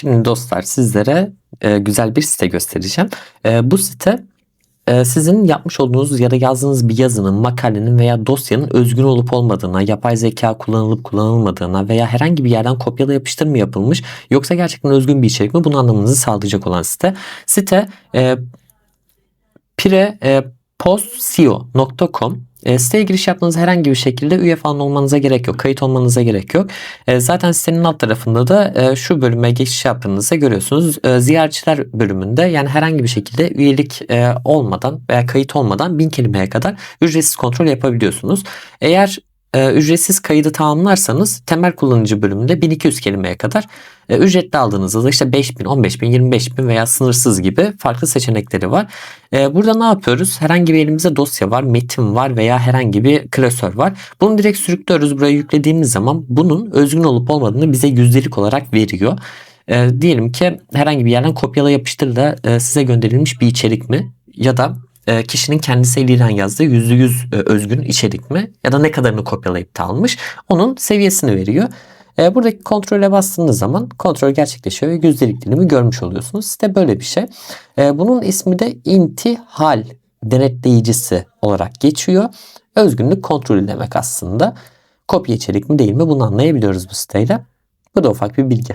Şimdi dostlar sizlere e, güzel bir site göstereceğim. E, bu site e, sizin yapmış olduğunuz ya da yazdığınız bir yazının, makalenin veya dosyanın özgün olup olmadığına, yapay zeka kullanılıp kullanılmadığına veya herhangi bir yerden kopyala yapıştır mı yapılmış yoksa gerçekten özgün bir içerik mi bunu anlamanızı sağlayacak olan site. Site e, pire e, postco.com e, siteye giriş yaptığınız herhangi bir şekilde üye falan olmanıza gerek yok. Kayıt olmanıza gerek yok. E, zaten sitenin alt tarafında da e, şu bölüme geçiş yaptığınızda görüyorsunuz. E, ziyaretçiler bölümünde yani herhangi bir şekilde üyelik e, olmadan veya kayıt olmadan bin kelimeye kadar ücretsiz kontrol yapabiliyorsunuz. Eğer e, ücretsiz kaydı tamamlarsanız temel kullanıcı bölümünde 1200 kelimeye kadar e, ücretli aldığınızda da işte 5000, 15000, 25000 veya sınırsız gibi farklı seçenekleri var. E, burada ne yapıyoruz? Herhangi bir elimizde dosya var, metin var veya herhangi bir klasör var. Bunu direkt sürüklüyoruz. Buraya yüklediğimiz zaman bunun özgün olup olmadığını bize yüzdelik olarak veriyor. E, diyelim ki herhangi bir yerden kopyala yapıştır da e, size gönderilmiş bir içerik mi? Ya da e, kişinin kendisi eliyle yazdığı %100 e, özgün içerik mi ya da ne kadarını kopyalayıp da almış onun seviyesini veriyor. E, buradaki kontrole bastığınız zaman kontrol gerçekleşiyor ve yüzdelik dilimi görmüş oluyorsunuz. Site böyle bir şey. E, bunun ismi de intihal denetleyicisi olarak geçiyor. Özgünlük kontrolü demek aslında. Kopya içerik mi değil mi bunu anlayabiliyoruz bu siteyle. Bu da ufak bir bilgi.